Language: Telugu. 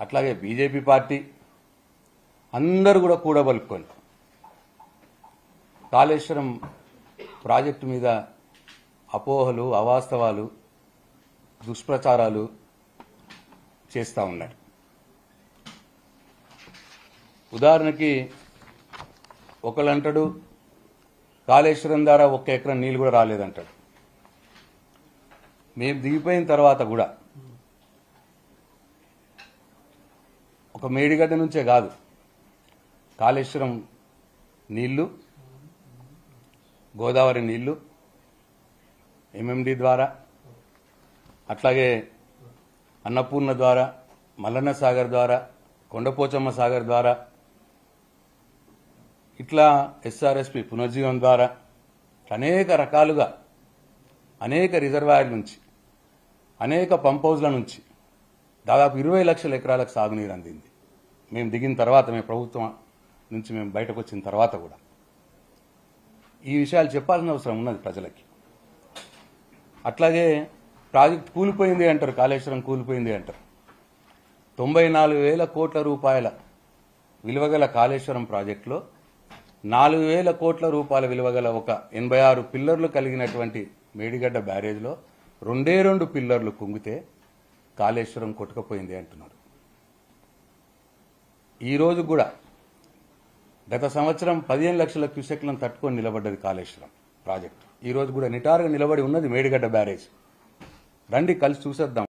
అట్లాగే బీజేపీ పార్టీ అందరూ కూడా కూడబలుపుకొని కాళేశ్వరం ప్రాజెక్టు మీద అపోహలు అవాస్తవాలు దుష్ప్రచారాలు చేస్తూ ఉన్నారు ఉదాహరణకి ఒకళ్ళు అంటాడు కాళేశ్వరం ద్వారా ఒక్క ఎకరం నీళ్ళు కూడా రాలేదంటాడు. మేము దిగిపోయిన తర్వాత కూడా ఒక మేడిగడ్డ నుంచే కాదు. కాళేశ్వరం నీళ్ళు గోదావరి నీళ్ళు ఎంఎండి ద్వారా అట్లాగే అన్నపూర్ణ ద్వారా మల్లన్న సాగర్ ద్వారా కొండపోచమ్మ సాగర్ ద్వారా ఇట్లా ఎస్ఆర్ఎస్పి పునర్జీవం ద్వారా అనేక రకాలుగా అనేక రిజర్వాయర్ల నుంచి అనేక పంప్ హౌజ్ల నుంచి దాదాపు ఇరవై లక్షల ఎకరాలకు సాగునీరు అందింది. మేము దిగిన తర్వాత మేము ప్రభుత్వం నుంచి మేము బయటకు వచ్చిన తర్వాత కూడా. ఈ విషయాలు చెప్పాల్సిన అవసరం ఉన్నది ప్రజలకి. అట్లాగే ప్రాజెక్ట్ కూలిపోయింది అంటారు కాళేశ్వరం కూలిపోయింది అంటారు. తొంభై నాలుగు వేల కోట్ల రూపాయల విలువగల కాళేశ్వరం ప్రాజెక్టులో నాలుగు వేల కోట్ల రూపాయల విలువగల ఒక ఎనభై ఆరు పిల్లర్లు కలిగినటువంటి మేడిగడ్డ బ్యారేజ్లో రెండే రెండు పిల్లర్లు కుంగితే కాళేశ్వరం కొట్టుకుపోయింది అంటున్నారు. ఈ రోజు కూడా గత సంవత్సరం పదిహేను లక్షల క్యూసెక్లను తట్టుకొని నిలబడ్డది కాళేశ్వరం ప్రాజెక్టు. ఈ రోజు కూడా నిటారుగా నిలబడి ఉన్నది మేడిగడ్డ బ్యారేజ్. రండి కలిసి చూసేద్దాం.